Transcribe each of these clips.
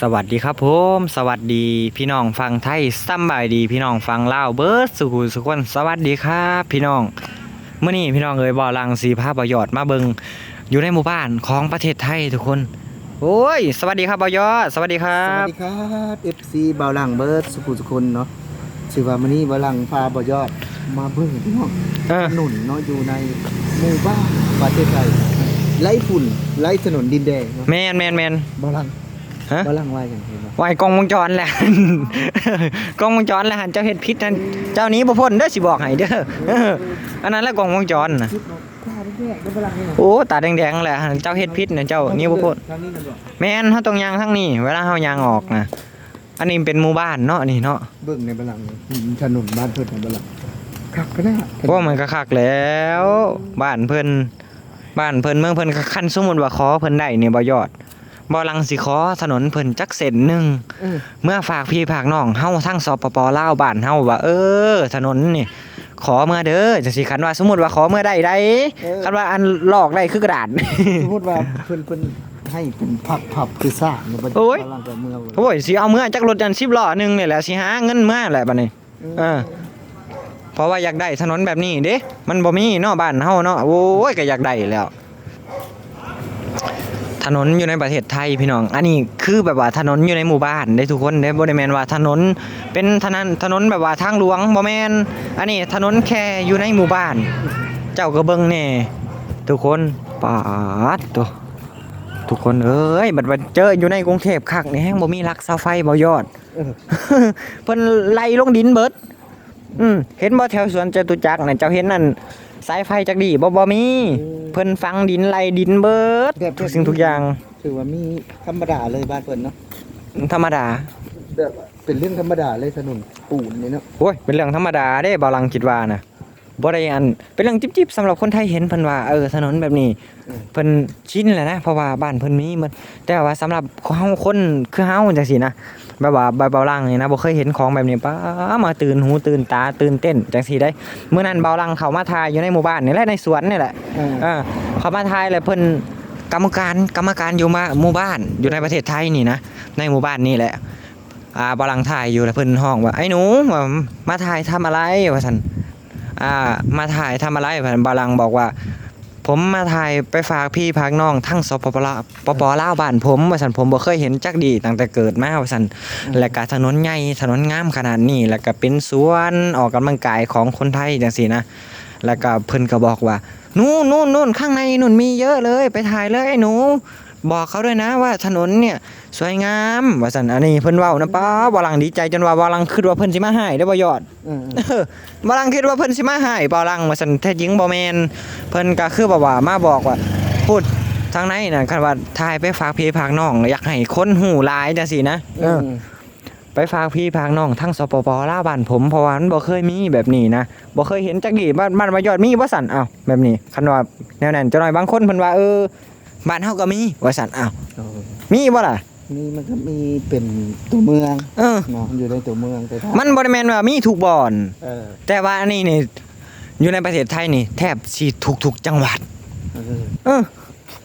สวัสดีครับผมสวัสดีพี่น้องฟังไทยสำบายดีพี่น้องฟังลาวเบิร์ดสุขุสุขคนสวัสดีครับพี่น้องเมื่อนี้พี่น้องเอ๋ยบ่อลังสีภาพประยอดมาเบิงอยู่ในหมู่บ้านของประเทศไทยทุกคน โอ้ย สวัสดีครับบ่อยอดสวัสดีครัสวับ สดีครับ FC บาวหลังเบิร์ดสุขุสุคนเนาะชื่อว่ามื้อนี้บาวหลังพาบ่ยอด มาเบิ่งพี่น้องเออ ถนนเนาะอยู่ในหมู่บ้านประเทศไทยไล่ฝุ่นไล่ถนนดินแดงเนาะแมนแมนแมนบาวหลัง ฮะบาวหลังว่าอย่างไรบ่วายกล้องวงจรแหละ กล้องวงจรแหละหันเจ้าเฮ็ดพิษนั่นเจ้านี้บ่พ้นเด้อสิบอกให้เด้อเอออันนั้นแหละกล้องวงจรน่ะคิดว่าข้าแยกได้บาวหลังนี่โอ้ตาแดงๆแหละหันเจ้าเฮ็ดพิษน่ะเจ้านี้บ่พ้นทางนี้นั่นบ่แม่นเฮาต้องยางทั้งนี้ เวลาเฮายางออกนะอันนี้เป็นหมู่บ้านเนาะนี่เนาะเบิ่งในบาวหลังนี่อืมถนนบ้านเพิ่นน่ะบาวหลังคักก็ได้เพราะมันก็คักแล้ว บ้านเพิ่นบ้านเพิ่นเมืองเพิ่นก็คันสมมุติว่าขอเพิ่นได้นี่บ่ยอด บ่ลังสิขอถนนเพิ่นจักเส้นหนึงเออเมื่อฝากพี่ฝากน้องเฮาทั้งสปปลาวบ้านเฮาว่าเออ ถนนนี่ ขอเมื่อเด้อจังซี่คันว่าสมมุติว่าขอเมื่อได้ได้คันว่าอันลอกได้คือกระดาษสมมุติว่าเพิ่นเพิ่นให้เป็นพับๆคือสร้างเนาะบ่โอ้ยบาวหลังก็เมืองโอ้ยสิเอาเมื่อจักรถจัน10ล้อหนึงนี่แหละสิหาเงินเมื่อแหละบัดนี้เออเพราะว่าอยากได้ถนนแบบนี้เด้มันบ่มีเนาะบ้านเฮาเนาะโอ้ยก็อยากได้แล้ว ถนนอยู่ในประเทศไทยพี่น้อง อันนี้คือแบบว่าถนนอยู่ในหมู่บ้านได้ทุกคนได้บ่ได้แมนว่าถนนเป็นถนนถนนแบบว่าทางหลวงบ่แมนอันนี้ถนนแค่อยู่ในหมู่บ้าน เจ้าก็เบิงแน่ทุกคนปาดตัวทุกคนเอ้ยบัดว่าเจออยู่ในกรุงเทพคักนี่แฮงบ่มีรักเสาไฟบ่ยอดเออเพิ่นไล่ลงดินเบิด อืมเห็นบ่แถวสวนจตุจักรน่ะเจ้าเห็นนั่น สายไฟจักดีบ่บ่มี เพิ่นฝังดินไล่ดินเบิดทุกสิ่งทุกอย่างถือว่ามีธรรมดาเลยบ้านเพิ่นเนาะธรรมดาแบบว่าเป็นเรื่องธรรมดาเลยถนนปูนนี่เนาะโอ้ยเป็นเรื่องธรรมดาเด้บ่ลังคิดว่านะ บ่ได้อันเป็นเรื่องจิ๊บๆสำหรับคนไทยเห็นเพิ่นว่าเออถนนแบบนี้เพิ่นชินแหละนะเพราะว่าบ้านเพิ่นมีมันแต่ว่าสำหรับเฮาคนคือเฮาจังซี่นะแบบว่าใบเบาลังนี่นะบ่เคยเห็นของแบบนี้ป้ามาตื่นหูตื่นตาตื่นเต้นจังซี่ได้เมื่อนั้นเบาลังเขามาทายอยู่ในหมู่บ้านนี่แหละในสวนนี่แหละเออเออเขามาทายเลยเพิ่นกรรมการกรรมการอยู่มาหมู่บ้านอยู่ในประเทศไทยนี่นะในหมู่บ้านนี่แหละอ่าบาลังถ่ายอยู่แล้วเพิ่นห้องว่าไอ้หนูว่ามาถ่ายทำอะไรว่าซั่น อ่ามาถ่ายทำอะไรว่านบาลังบอกว่า ผมมาถ่ายไปฝากพี่ฝากน้องทั้งสปปลาปปลาวบ้านผมว่าซั่นผมบ่เคยเห็นจักดีตั้งแต่เกิดมาว่าซั่นและก็ถนนใหญ่ถนนงามขนาดนี้ แล้วก็เป็นสวนออกกำลังกายของคนไทยจังซี่นะ แล้วก็เพิ่นก็บอกว่า นู่นนู่นนู่นข้างในนู่นมีเยอะเลย ไปถ่ายเลยไอ้หนู บอกเขาด้วยนะว่าถนนเนี่ยสวยงามว่าสันอันนี้เพิ่นเว้านะป้าบาลังดีใจจนว่าบาลังคิดว่าเพิ่นสิมาให้ได้อบ่ยอดเออเออบาลังคิดว่าเพิ่นสิมาให้บาลังว่าสันแท้จริงบ่แม่นเพิ่นก็คือแบบว่ามาบอกว่าพูดทางในน่ะคันว่าถ่ายไปฝากพี่ฝากน้องอยากให้คนหูหลายจังซี่นะเอเอออไปฝากพี่ฝากน้องทั้งสปปลาวบ้านผมเพราะว่ามันบ่เคยมีแบบนี้นะบ่เคยเห็นจักดีบ้านบ้านมายอดมีบ่สั่นอ้าวแบบนี้คันว่าแนวนั้นจักหน่อยบางคนเพิ่นว่าเออ บ้านเฮาก็มีว่าสั่นอ้าวเออมีบ่ล่ะนี่มันก็มีเป็นตัวเมืองเออเนาะอยู่ในตัวเมืองไปทางมันบ่ได้แม่นว่ามีทุกบ่อนเออแต่ว่าอันนี้นี่อยู่ในประเทศไทยนี่ แทบสิทุกๆจังหวัดเออเออ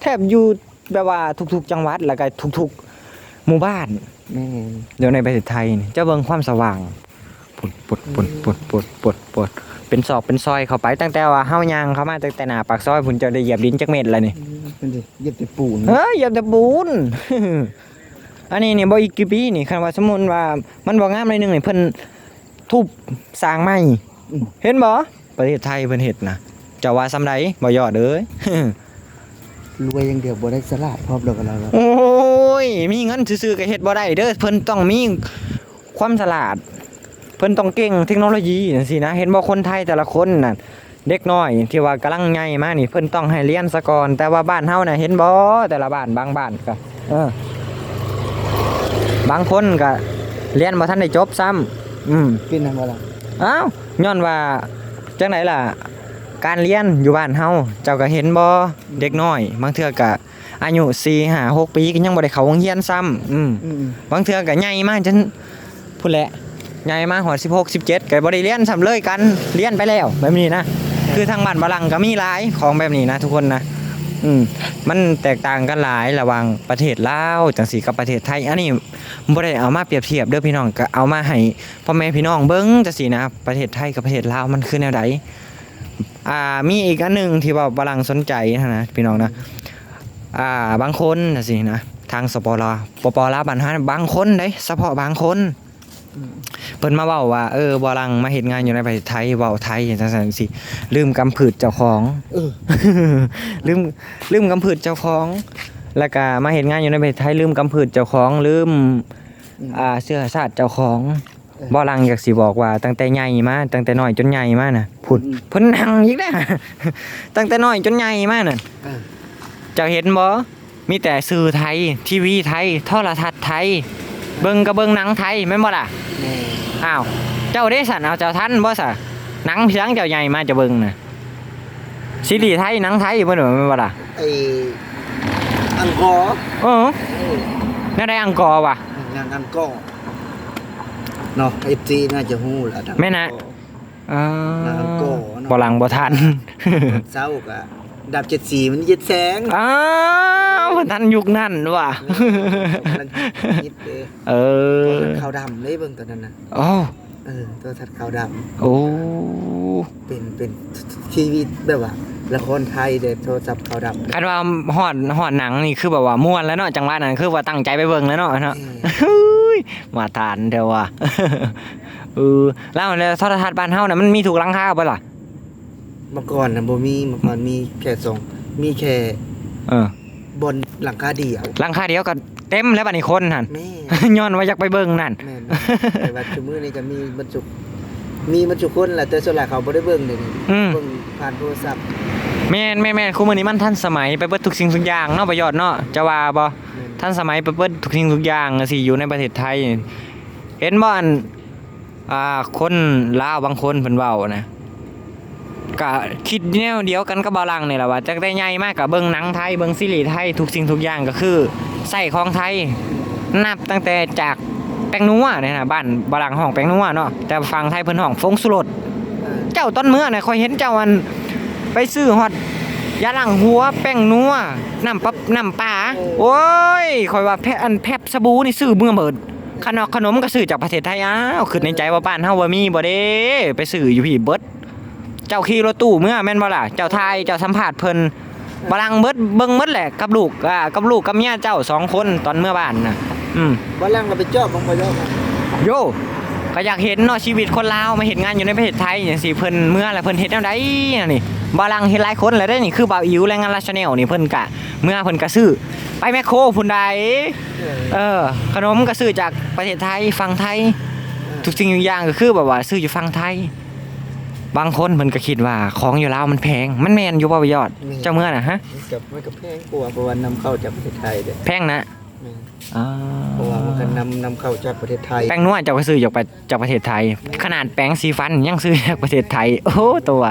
แทบอยู่แบบว่าทุกๆ จังหวัดแล้วก็ทุกๆหมู่บ้านแม่นเดี๋ยวในประเทศไทยนี่จะเบิ่งความสว่างปุดปุดปุดปุดปุดปุดปุด เป็นซอกเป็นซอยเข้าไปตั้งแต่ว่าเฮาย่างเข้ามาตั้งแต่หน้าปากซอยพุ่นจะได้เหยียบดินจักเม็ดแล้วนี่เป็นดิเหยียบแต่ปูนเฮ้ยเหยียบแต่ปูนอันนี้นี่บ่อีกกี่ปีนี่คันว่าสมมุติว่ามันบ่งามเลยหนึงนี่เพิ่นทุบสร้างใหม่เห็นบ่ประเทศไทยเพิ่นเฮ็ดนะเจ้าว่าซำใดบ่ยอดเอ้ยรวยอย่างเดียวบ่ได้สลาดพร้อมดอกกับเราแล้วโอ้ยมีเงินซื่อๆก็เฮ็ดบ่ได้เด้อเพิ่นต้องมีความฉลาดเพิ่นต้องเก่งเทคโนโลยีจังซี่นะเห็นบ่คนไทยแต่ละคนน่ะเด็กน้อยที่ว่ากำลังใหญ่มานี่เพิ่นต้องให้เรียนซะก่อนแต่ว่าบ้านเฮาน่ะเห็นบ่แต่ละบ้านบางบ้านก็เออบางคนก็เรียนบ่ทันได้จบซ้ำอืมเป็นนำบ่ล่ะอ้าวย้อนว่าจังไหนล่ะ การเรียนอยู่บ้านเฮาเจ้าก็เห็นบ่เด็กน้อยบางเทื่อก็อายุ4 5 6ปีก็ยังบ่ได้เข้าโรงเรียนซ้ำอืมอืมบางเทื่อก็ใหญ่มาจนพุ่นแหละ ใหญ่มาหอด16 17ก็บ่ได้เรียนซ้ำเลยกันเรียนไปแล้วแบบนี้นะคือทางบ้านบาลังก็มีหลายของแบบนี้นะทุกคนนะอืมมันแตกต่างกันหลายระหว่างประเทศลาวจังซี่กับประเทศไทยอันนี้บ่ได้เอามาเปรียบเทียบเด้อพี่น้องก็เอามาให้พ่อแม่พี่น้องเบิ่งจังซี่นะประเทศไทยกับประเทศลาวมันคือแนวใดอ่ามีอีกอันหนึ่งที่ว่าบลังสนใจนะพี่น้องนะอ่าบางคนจังซี่นะทางสปลาวปปลาบ้านเฮาบางคนเด้เฉพาะบางคน เพิ่นมาเว้าว่า เออบลังมาเฮ็ดงานอยู่ในประเทศไทยเว้าไทยจังซั่นจังซี่ลืมกำพืชเจ้าของเออลืมลืมกำพืชเจ้าของ แล้วก็มาเห็นงานอยู่ในประเทศไทยลืมกำพืชเจ้าของลืมอืมอ่าเสื้อชาติเจ้าของเออบ่ลังอยากสิบอกว่าตั้งแต่ใหญ่มาตั้งแต่น้อยจนใหญ่มาน่ะพูดอืมเพิ่นนั่งอีกแล้วตั้งแต่น้อยจนใหญ่มาน่ะเออเจ้าเห็นบ่มีแต่สื่อไทยทีวีไทยโทรทัศน์ไทย เบิ่งก็เบิ่งหนังไทยแม่นบ่ล่ะแม่อ้าวเจ้าได้สันเอาเจ้าทันบ่ซะหนังเพียงเจ้าใหญ่มาจะเบิ่งน่ะซีรีส์ไทยหนังไทยเพิ่นว่าแม่นบ่ล่ะไอ้อังกอร์เออเออน่าได้อังกอร์ว่ะ งานอังกอร์เนาะ FG น่าจะฮู้แหละดังแม่นะเอหนังอังกอร์เนาะ บ่หลังบ่ทัน เศร้าก็ ดับเจ็ดสีมันเย็ดแสงอ้าวบ่ทันยุคนั้นว่ะมันนิดเด้เอตัวอทัดขาวดำเลยเบิ่งตอนนั้นนะโอ้เออตัวทัดขาวดโอ้ำเป็นเป็นทีวีแบบว่าละครไทยเด็ดโทรศัพท์ขาวดำคันว่าฮอดฮอดหนังนี่คือแบบว่าม่วนแล้วเนาะจังหวะนั้นคือว่าตั้งใจไปเบิ่งแล้วเนาะเนาะเออเฮ้ยมาทานเด้อว่ะเออแล้วแล้วโทรทัศน์บ้านเฮาน่ะมันมีถูกหลังคาบ่ล่ะ เมื่อก่อนนะบ่มีเมื่อก่อนมีแค่สองมีแค่เออบนหลังคาเดียวหลังคาเดียวก็เต็มแล้วบัดนี้คนหั่น แม่ ย้อนว่าอยากไปเบิ่งนั่น แม่นแต่ว่าชั่วมือนี้ก็มีบรรจุมีบรรจุคนแหละแต่ส่วนใหญ่เขาบ่ได้เบิ่งเดี๋ยวนี้อืม เบิ่งผ่านโทรศัพท์แม่นแม่นแม่นคู่มื้อนี้มันทันสมัยไปเบิดทุกสิ่งทุกอย่างเนาะประโยชน์เนาะจะว่าบ่แม่นทันสมัยไปเบิดทุกสิ่งทุกอย่างสิอยู่ในประเทศไทย เห็นบ่อันอ่าคนลาวบางคนเพิ่นเว้านะ ก็คิดแนวเดียวกันกับบาลังนี่แหละว่าจักได้ใหญ่มากก็เบิ่งหนังไทยเบิ่งซีรีส์ไทยทุกสิ่งทุกอย่างก็คือใส่ของไทยนับตั้งแต่จากแป้งนัวเนี่ยนะบ้านบาลังห้องแป้งนัวเนาะแต่ฟังไทยเพิ่นห้องฟงสุรสเจ้าต้นเมื่อน่ะคอยเห็นเจ้าอันไปซื้อฮอดยาหล้างหัวแป้งนัวน้ำปับน้ำปลาโอ้ยคอยว่าแพอันแพบสบู่นี่ซื้อเมื่อเบิดขนมขนมก็ซื้อจากประเทศไทยอ้าวคิดในใจว่าบ้านเฮาบ่มีบ่เด้ไปซื้ออยู่พี่เบิด เจ้าขี่รถตู้เมื่อแม่นบ่ล่ะเจ้าทายเจ้าสัมภาษณ์เพิ่นบลังเบิดเบิ่งเบิดแหละกับลูกอ่ากับลูกกับเมียเจ้าสองคนตอนเมื่อบ้านน่ะ อืมวันหลังเราไปจอบบ่บ่ยอบโยก็อยากเห็นเนาะชีวิตคนลาวมาเห็นงานอยู่ในประเทศไทยอย่างสิเพิ่นเมื่อแล้วเพิ่นเฮ็ดแนวใดน่ะนี่บาลังเฮ็ดหลายคนแล้วได้นี่คือบ่าวอิ๋วแรงงานราชแนลนี่เพิ่นกะ เมื่อเพิ่นก็ซื้อไปแมคโครพุ่นใดเออเออขนมก็ซื้อจากประเทศไทยฝั่งไทย ทุกสิ่งทุกอย่างก็คือแบบว่าซื้ออยู่ฝั่งไทย บางคนเพิ่นก็คิดว่าของอยู่ลาวมันแพง มันแม่นอยู่บ่ประยอดเจ้าเมื่อน่ะฮะ มันกับมันกับแพงกว่าเพราะว่านำเข้าจากประเทศไทยเด้อแพงนะแม่นอ่าเพราะว่ามันก็นำนำเข้าจากประเทศไทยแป้งนวดเจ้าก็ซื้อจากประจากประเทศไทย ขนาดแป้งสีฟันยังซื้อจากประเทศไทย โอ้ตัว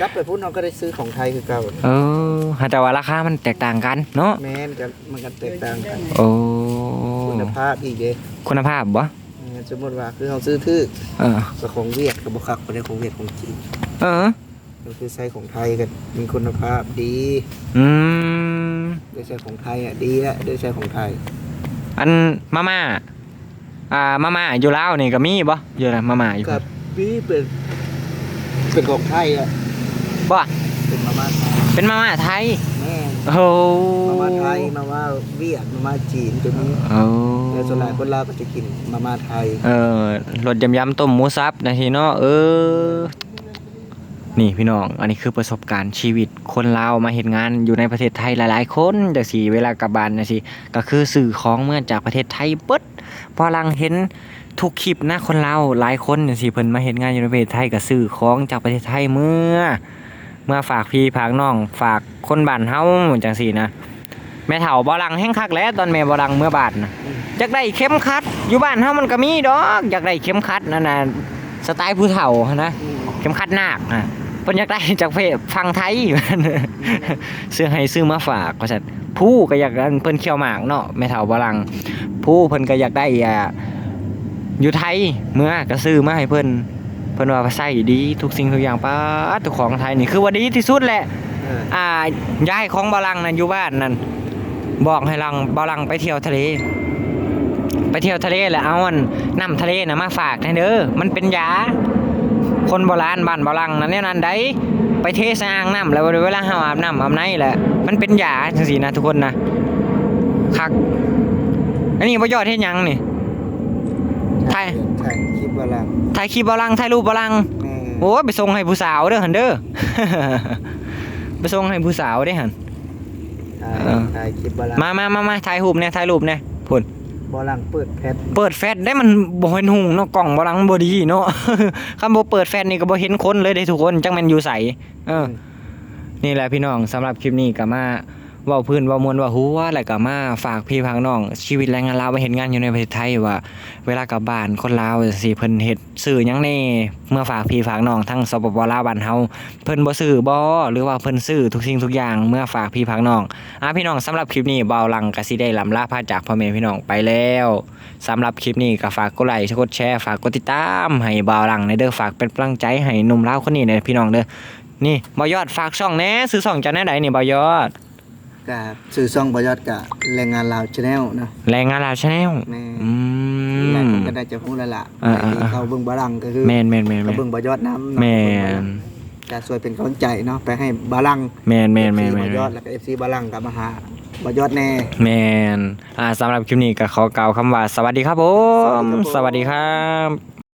กลับไปพูดน้องก็ได้ซื้อของไทยคือเก่าเออแต่ว่าราคามันแตกต่างกันเนาะแม่นกันมันก็แตกต่างกันโอ้คุณภาพอีกเด้คุณภาพบ่แม่น สมมติว่าคือเราซื้อถือเออกับของเวียดกับบุคักไปได้ของเวียดของจีนเออก็คือใช้ของไทยกันมีคุณภาพดีอืมได้ใช้ของไทยอะดีแล้วได้ใช้ของไทย อันมาม่าอ่ามาม่าอยู่ลาวนี่ก็มีบ่อยู่นะมาม่าอยู่กับพี่เป็นเป็นของไทยอะบ่เป็นมาม่าไทยเป็นมาม่าไทยแม่ โอ้โหมาม่าไทยมาม่าเวียดมาม่าจีนตัวนี้โอ้แต่ส่วนใหญ่คนลาวก็จะกินมาม่าไทย เออรสยำยำต้มหมูสับนะทีเนาะเออ นี่พี่น้อง อันนี้คือประสบการณ์ชีวิตคนลาวมาเห็นงานอยู่ในประเทศไทยหลายๆ คนจังสีเวลากลับบ้านนะสิก็คือสื่อของเมื่อจากประเทศไทยเปิดพอลังเห็นทุกคลิปนะคนลาวหลายคนจังสีเพิ่นมาเห็นงานอยู่ในประเทศไทยก็สื่อของจากประเทศไทยเมื่อ เมื่อฝากพี่ฝากน้องฝากคนบ้านเฮาจังสีนะแม่เฒ่าบ่ลังแห้งคักแล้วตอนแม่บ่ลังเมื่อบานนะอยากได้เข็มขัด อยู่บ้านเฮามันก็มีดอกอยากได้เข็มขัดนั่นน่ะสไตล์ผู้เฒ่านะเข็มขัดนาคอะเพิ่นอยากได้จากเพจฟังไทยซื้อให้ซื้อมาฝากว่าซั่นผู้ก็อยากได้เพิ่นเคี่ยวหมากเนาะแม่เฒ่าบ่ลังผู้เพิ่นก็อยากได้อ่าอยู่ไทยเมื่อก็ซื้อมาให้เพิ่น เพิ่นว่าใส่ดีทุกสิ่งทุกอย่างป้าดทุกของไทยนี่คือว่าดีที่สุดแหละเอออ่ายายของบาลังนั่นอยู่บ้านนั่นบอกให้ลังบาลังไปเที่ยวทะเล ไปเที่ยวทะเลแล้วเอาอันน้ำทะเลน่ะมาฝากให้เด้อมันเป็นยา คนโบราณบ้านบาลังนั่นเนี่ยนั่นได้ไปเทใส่อ่างน้ำแล้วเวลาเฮาอาบน้ำอาบในแหละมันเป็นยาจังซี่นะทุกคนนะคักอันนี้บ่ยอดเฮ็ดหยังนี่ไทย ใช่คลิปบ่ลังถ่ายคลิปบาลังถ่ายรูปบาลังแม่โอ้ยไปส่งให้ผู้สาวเด้อหันเด้อไปส่งให้ผู้สาวเด้อหันถ่ายเออถ่ายคลิปบ่ลังมามามามาถ่ายรูปเนี่ยถ่ายรูปเนี่ยพุ่นบ่ลังเปิดแพทเปิดแฟลชได้มันบ่เห็นหุงเนาะกล่องบ่หลังบ่ดีเนาะคันบ่เปิดแฟลชนี่ก็บ่เห็นคนเลยเด้ทุกคนจังแม่นอยู่ไสเออนี่แหละพี่น้องสำหรับคลิปนี้ก็มา เว้าพื้นเว้ามวลว่าฮู้ว่าแล้วก็มาฝากพี่พังน้อง ชีวิตแรงงานลาวมาเห็นงานอยู่ในประเทศไทยว่า เวลากลับบ้านคนลาวสิเพิ่นเฮ็ดซื้อหยังแน่เมื่อฝากพี่ฝากน้องทั้งสปปลาวบ้านเฮาเพิ่นบ่ซื้อบ่หรือว่าเพิ่นซื้อทุกสิ่งทุกอย่างเมื่อฝากพี่ฝากน้องอะพี่น้องสำหรับคลิปนี้เบาหลังก็สิได้ลำลาพาจากพ่อแม่พี่น้องไปแล้วสำหรับคลิปนี้ก็ฝากกดไลค์กดแชร์ฝากกดติดตามให้เบาหลังในเด้อฝากเป็นกำลังใจให้หนุ่มลาวคนนี้เด้อพี่น้องเด้อนี่บอยอดฝากช่องแหน่ซื้อช่องจะแน่ใดนี่บอยอด กับสื่อซ่องบ่ยอดกับแรงงานลาว Channel เนาะแรงงานลาวชาแนลแม่อืหลายม คนก็ได้จะฮู้แล้วล่ะอ่าไอ้ที่อ่า เขาเบิ่งบ่ลังก็คือแมนแมนแมนแมเขานเบิ่งบ่ยอดน้ำแมนจะช่วยเป็นกำลังใจเนาะไปให้บ่ลังแมนแมนแมน FC แมบ่นยอดแล้วก็ FC บ่ลังก็มาหาบ่ยอดแน่ แมนอ่าสำหรับคลิปนี้ก็ขอกล่าวคำว่า สวัสดีครับผมสวัสดีครับ